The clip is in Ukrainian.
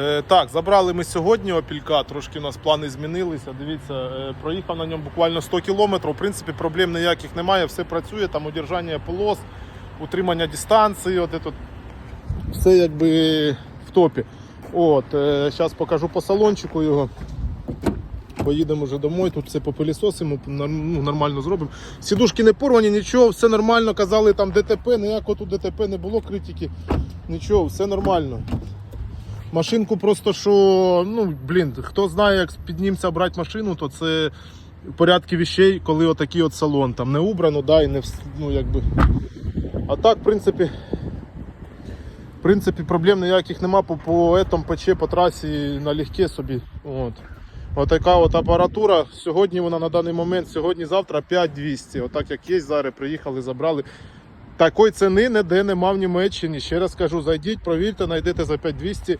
Е, так, забрали ми сьогодні опілька, трошки у нас плани змінилися. Дивіться, е, проїхав на ньому буквально 100 кілометрів. В принципі, проблем ніяких немає, все працює, там удержання полос, утримання дистанції, от це, все якби в топі. От, зараз покажу по салончику його. Поїдемо вже домой, тут все попилісосимо, ну, нормально зробимо. Сідушки не порвані, нічого, все нормально. Казали там ДТП, ніякого тут ДТП не було критики. Нічого, все нормально. Машинку просто що, ну, блін, хто знає, як піднімся брати машину, то це в порядку вещей, коли отакий от салон. Там не убрано, да, і не ну, якби. А так, в принципі, в принципі, проблем ніяких нема по, по етому ПЧ по трасі налегке собі. От. Отака от апаратура. Сьогодні вона на даний момент, сьогодні-завтра 5200. Отак як є, зараз приїхали, забрали. Такої ціни ніде нема в Німеччині. Ще раз кажу, зайдіть, провірте, знайдете за 5200